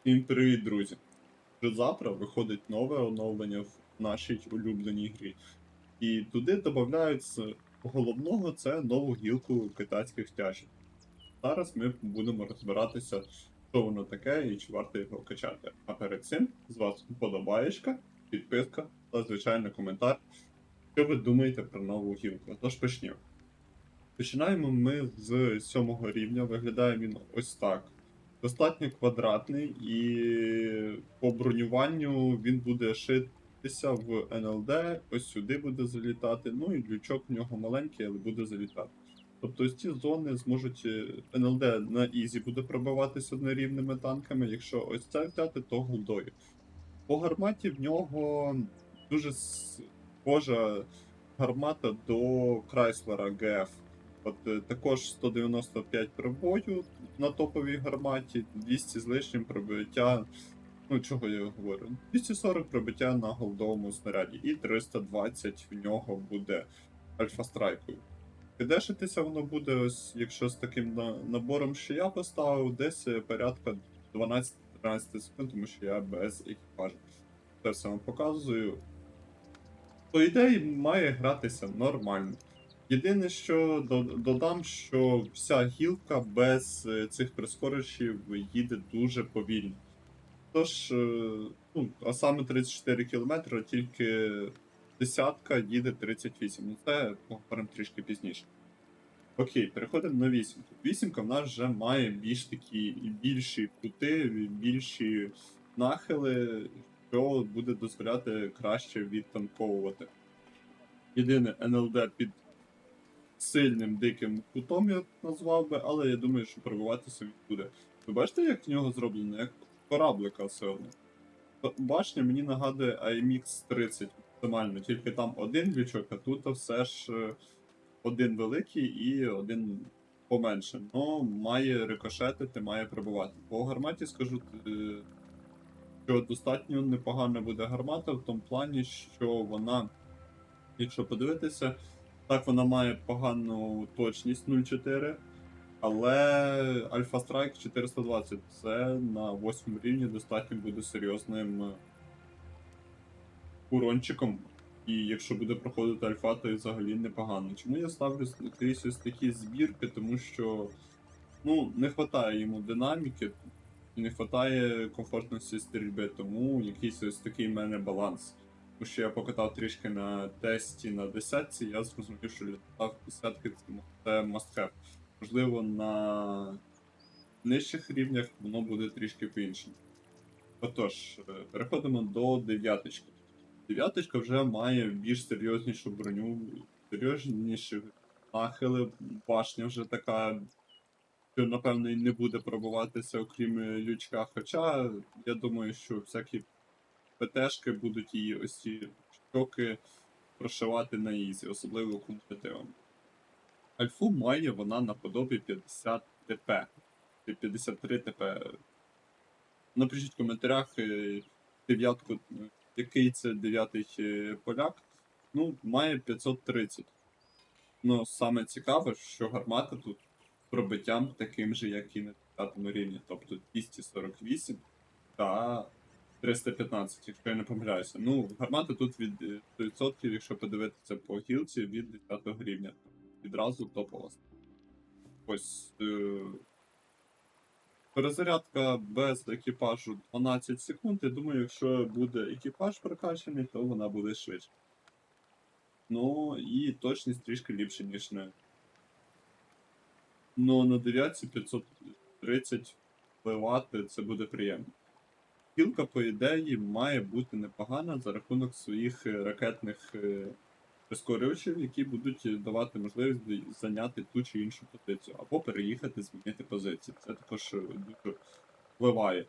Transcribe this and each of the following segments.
Всім привіт, друзі! Вже завтра виходить нове оновлення в нашій улюбленій грі. І туди додають з головного це нову гілку китайських тяжів. Зараз ми будемо розбиратися, що воно таке і чи варто його качати. А перед цим з вас вподобаєчка, підписка та звичайно коментар, що ви думаєте про нову гілку. Тож почнемо. Починаємо ми з сьомого рівня, виглядає він ось так достатньо квадратний, і по бронюванню він буде шитися в НЛД, ось сюди буде залітати. Ну і лючок в нього маленький, але буде залітати. Тобто ось ці зони зможуть е, НЛД на Ізі буде пробиватися однорівними танками. Якщо ось це взяти, то голдою. По гарматі в нього дуже схожа гармата до Крайслера ГФ. От е, також 195 пробою на топовій гарматі, 200 з лишнім пробиття. Ну, чого я говорю? 240 пробиття на голдовому снаряді, і 320 в нього буде альфа-страйкою. Підешитися воно буде, ось, якщо з таким набором, що я поставив, десь е, порядка 12-13 секунд, тому що я без екіпажу. Це все вам показую. По ідеї, має гратися нормально. Єдине, що додам, що вся гілка без е, цих прискоричів їде дуже повільно. Тож, е, ну, а саме 34 км, тільки десятка їде 38. Ну це поговоримо трішки пізніше. Окей, переходимо на вісімку. Вісімка в нас вже має більш такі більші кути, більші нахили, що буде дозволяти краще відтанковувати. Єдине НЛД під сильним диким кутом я назвав би, але я думаю, що пробиватися він буде. Ви бачите, як в нього зроблено? Як кораблика все. Башня мені нагадує IMX 30 максимально, тільки там один лючок, а тут все ж е, один великий і один поменше. Но має рикошетити, має пробувати. По гарматі скажу, е, що достатньо непогана буде гармата в тому плані, що вона, якщо подивитися, так, вона має погану точність 0.4, але Alpha Strike 420 це на 8 рівні достатньо буде серйозним е, урончиком. І якщо буде проходити альфа, то і взагалі непогано. Чому я ставлю скрізь ось такі збірки? Тому що ну, не вистачає йому динаміки, не вистачає комфортності стрільби, тому якийсь ось такий в мене баланс. Тому що я покатав трішки на тесті на десятці, я зрозумів, що літав десятки це have. Можливо, на нижчих рівнях воно буде трішки по-іншому. Отож, е, переходимо до дев'яточки. Дев'яточка вже має більш серйознішу броню, серйозніші нахили, башня вже така, що, напевно, і не буде пробуватися, окрім е, лючка. Хоча я думаю, що всякі ПТшки будуть її ось ці щоки прошивати на ізі, особливо кумулятивом. Альфу має вона наподобі 50 ТП. чи 53 ТП. Напишіть в коментарях е, дев'ятку, який це дев'ятий е, поляк. Ну, має 530. Ну, саме цікаве, що гармата тут пробиттям таким же, як і на 5 рівні, тобто 248 та 315, якщо я не помиляюся. Ну, гармата тут від е, 100%, якщо подивитися по гілці, від 10 рівня. Відразу топова. Ось. Е... Перезарядка без екіпажу 12 секунд. Я думаю, якщо буде екіпаж прокачаний, то вона буде швидше. Ну і точність трішки ліпше, ніж на. Ну, на 9 530 впливати це буде приємно. Кілка, по ідеї, має бути непогана за рахунок своїх е, ракетних е, прискорювачів, які будуть давати можливість зайняти ту чи іншу позицію, або переїхати, змінити позицію. Це також е, дуже впливає.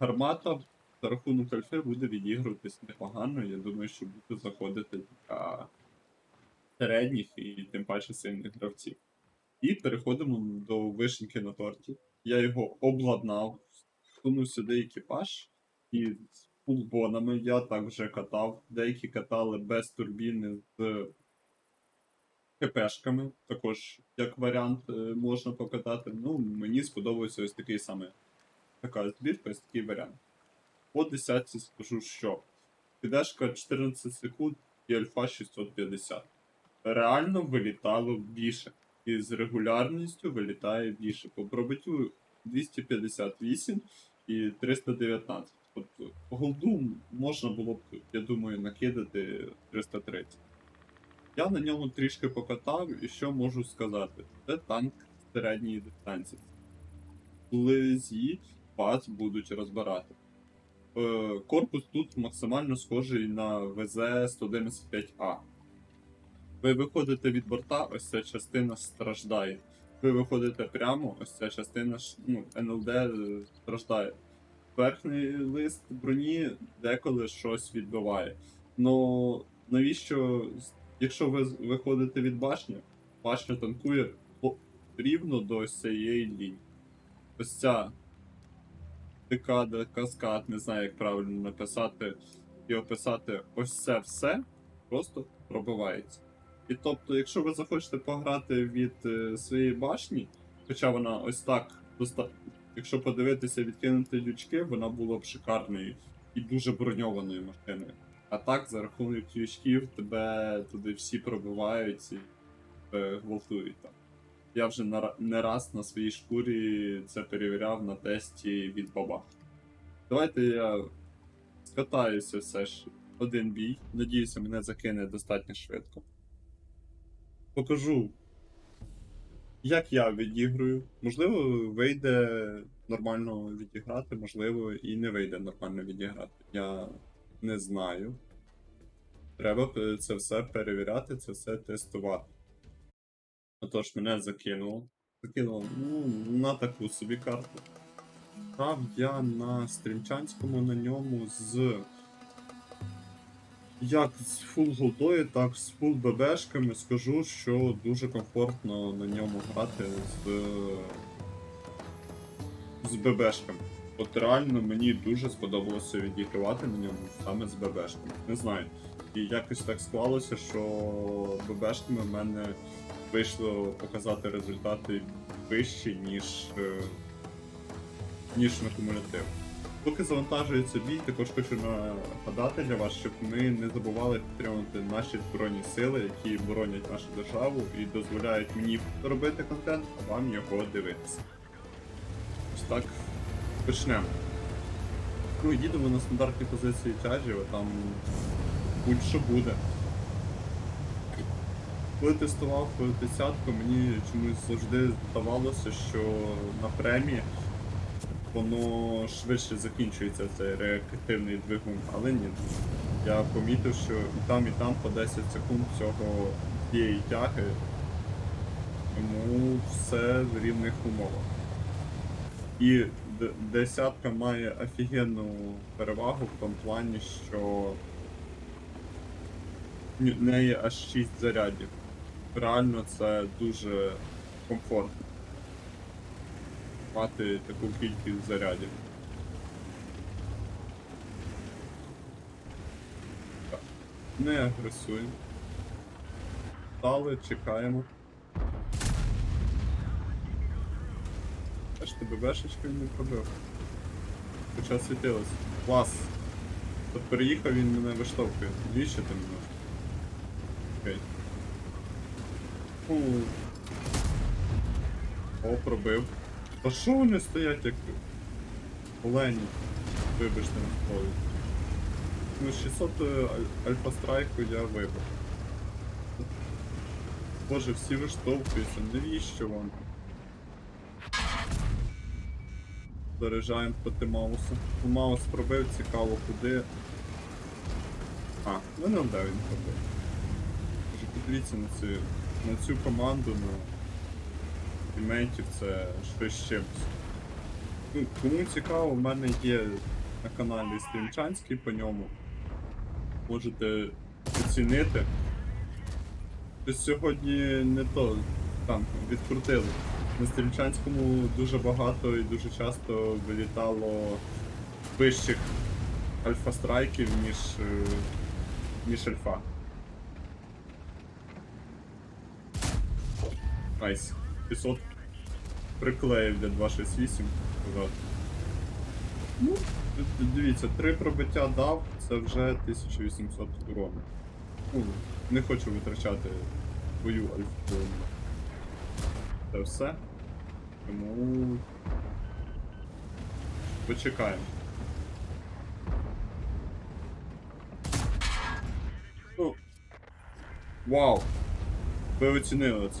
Гармата за рахунок альфи буде відігруватись непогано. Я думаю, що буде заходити для середніх і тим паче сильних гравців. І переходимо до вишеньки на торті. Я його обладнав, сунув сюди екіпаж і з пулбонами я так вже катав. Деякі катали без турбіни з ХПшками. Також як варіант е, можна покатати. Ну, мені сподобався ось такий саме така збірка, ось такий варіант. По десятці скажу, що підешка 14 секунд і альфа 650. Реально вилітало більше. І з регулярністю вилітає більше. По пробиттю 258 і 319. Тобто по голду можна було б, я думаю, накидати 330. Я на ньому трішки покатав, і що можу сказати? Це танк середньої дистанції. Вблизі вас будуть розбирати. Е, Корпус тут максимально схожий на ВЗ-111-А. Ви виходите від борта, ось ця частина страждає. Ви виходите прямо, ось ця частина ну, НЛД е, страждає. Верхній лист броні деколи щось відбиває. Ну навіщо, якщо ви виходите від башні, башня танкує рівно до цієї лінії. Ось ця декада, каскад, не знаю, як правильно написати і описати ось це все просто пробивається. І тобто, якщо ви захочете пограти від е, своєї башні, хоча вона ось так якщо подивитися, відкинути лючки, вона була б шикарною і дуже броньованою машиною. А так, за рахунок лючків, тебе туди всі пробивають і тебе гвалтують там. Я вже на- не раз на своїй шкурі це перевіряв на тесті від баба. Давайте я скатаюся все ж один бій. Надіюся, мене закине достатньо швидко. Покажу, як я відіграю. Можливо, вийде нормально відіграти, можливо, і не вийде нормально відіграти. Я не знаю. Треба це все перевіряти, це все тестувати. Отож, мене закинуло. Закинуло ну, на таку собі карту. Грав я на стрімчанському на ньому з. Як з фул голдою, так з фул ББшками скажу, що дуже комфортно на ньому грати з. з ББшками. От реально мені дуже сподобалося відігравати на ньому саме з ББшками. Не знаю. І якось так склалося, що ББшками в мене вийшло показати результати вищі, ніж, е, ніж на кумулятив. Поки завантажується бій, також хочу нагадати для вас, щоб ми не забували підтримувати наші збройні сили, які боронять нашу державу і дозволяють мені робити контент, а вам його дивитися. Ось так почнемо. Ну, їдемо на стандартні позиції тяжів, а там будь-що буде. Коли тестував десятку, мені чомусь завжди здавалося, що на премії воно швидше закінчується цей реактивний двигун, але ні. Я помітив, що і там, і там по 10 секунд цього цієї тяги, тому все в рівних умовах. І десятка має офігенну перевагу в тому плані, що в неї аж 6 зарядів. Реально це дуже комфортно. Мати таку кількість зарядів. Так. Не агресуємо. Стали, чекаємо. Аж тебе бешечкою не пробив. Хоча світилось. Клас. От переїхав він мене виштовхує. Навіщо ти мене? Окей. Фу. О, пробив. Та що вони стоять як олені? Вибачте на слові. Ну, 600 е, альфа-страйку я вибив. Боже, всі виштовхуються, навіщо вам? Заряджаємо проти Мауса. Ну, Маус пробив, цікаво куди. А, ну не де він пробив. Подивіться на цю, на цю команду, на тімейтів це щось чимось. Ну, кому цікаво, в мене є на каналі Стрімчанський по ньому. Можете оцінити. Тобто сьогодні не то там відкрутили. На Стрімчанському дуже багато і дуже часто вилітало вищих альфа-страйків, ніж, е, ніж альфа. Найс. 500 приклеїв для 268. сказав. Ну, дивіться, три пробиття дав, це вже 1800 урону. Ну, не хочу витрачати свою альфу. Це все. Тому. Почекаємо. Ну. Вау! Ви оцінили це.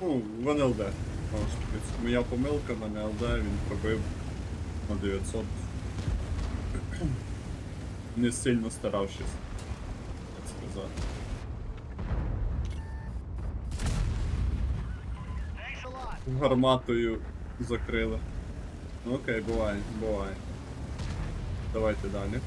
Ну, в НЛД. Моя помилка на НЛД, він пробив на 900. Не сильно старавшись. Так сказати. Гарматою закрили. Ну окей, буває, буває. Давайте далі.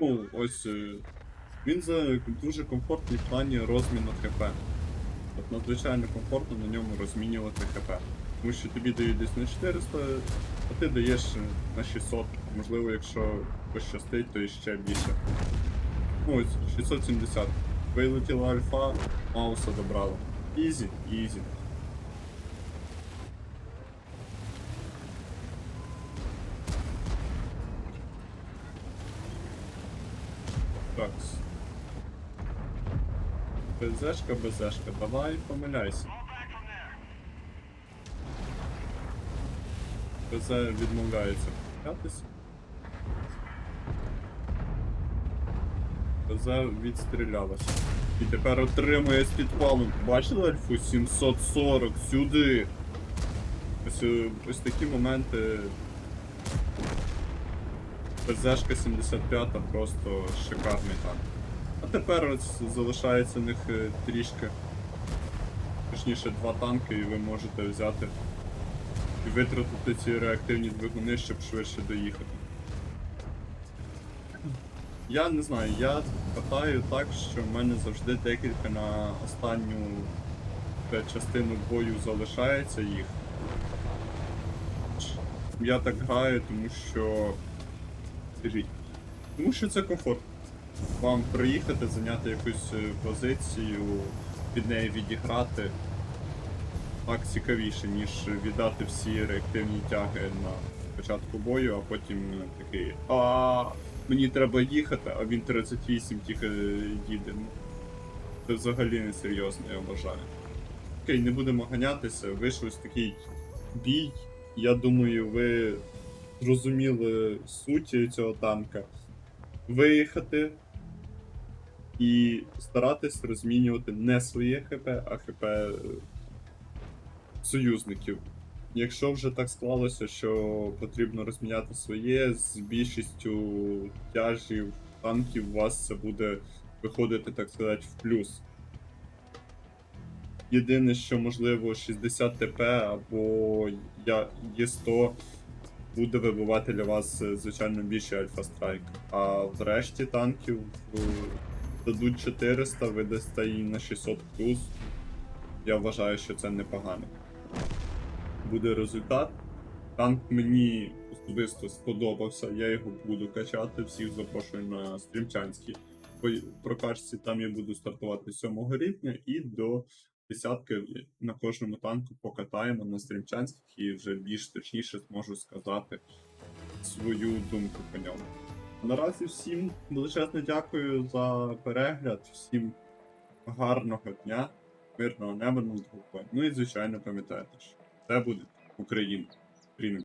Ну, ось е, він за дуже комфортний в плані розміну ХП. От надзвичайно комфортно на ньому розмінювати ХП. Тому що тобі дають десь на 400, а ти даєш е, на 600. Можливо, якщо пощастить, то і ще більше. Ну ось 670. Вилетіла альфа, мауса добрала. Ізі, ізі. Так. БЗшка, БЗшка, давай помиляйся. БЗ відмовляється помилятися. БЗ відстрілялася. І тепер отримує з підпалом. Бачили альфу 740 сюди. Ось, ось такі моменти. ПЗшка 75 просто шикарний танк. Тепер залишається в них е, трішки. Точніше, два танки, і ви можете взяти і витратити ці реактивні двигуни, щоб швидше доїхати. Я не знаю, я катаю так, що в мене завжди декілька на останню е, частину бою залишається їх. Я так граю, тому що. Тому що це комфорт. Вам приїхати, зайняти якусь е, позицію, під неї відіграти. Так цікавіше, ніж віддати всі реактивні тяги на початку бою, а потім е, такий. А мені треба їхати, а він 38 тільки їде. Ну, Це взагалі не серйозно, я вважаю. Окей, не будемо ганятися. Вийшов такий бій. Я думаю, ви зрозуміли суть цього танка. Виїхати і старатись розмінювати не своє ХП, а ХП е, союзників. Якщо вже так склалося, що потрібно розміняти своє, з більшістю тяжів танків у вас це буде виходити, так сказати, в плюс. Єдине, що можливо 60 ТП або Є100 буде вибивати для вас е, звичайно більше Альфа Страйк. А в решті танків е, дадуть 400, ви дасте їй на 600 плюс. Я вважаю, що це непогано. Буде результат. Танк мені особисто сподобався, я його буду качати. Всіх запрошую на стрімчанській по прокачці. Там я буду стартувати 7 рівня і до десятки на кожному танку покатаємо на стрімчанських і вже більш точніше зможу сказати свою думку по ньому. Наразі всім величезне дякую за перегляд, всім гарного дня, мирного неба над. Ну і звичайно пам'ятайте, що це буде. Україна.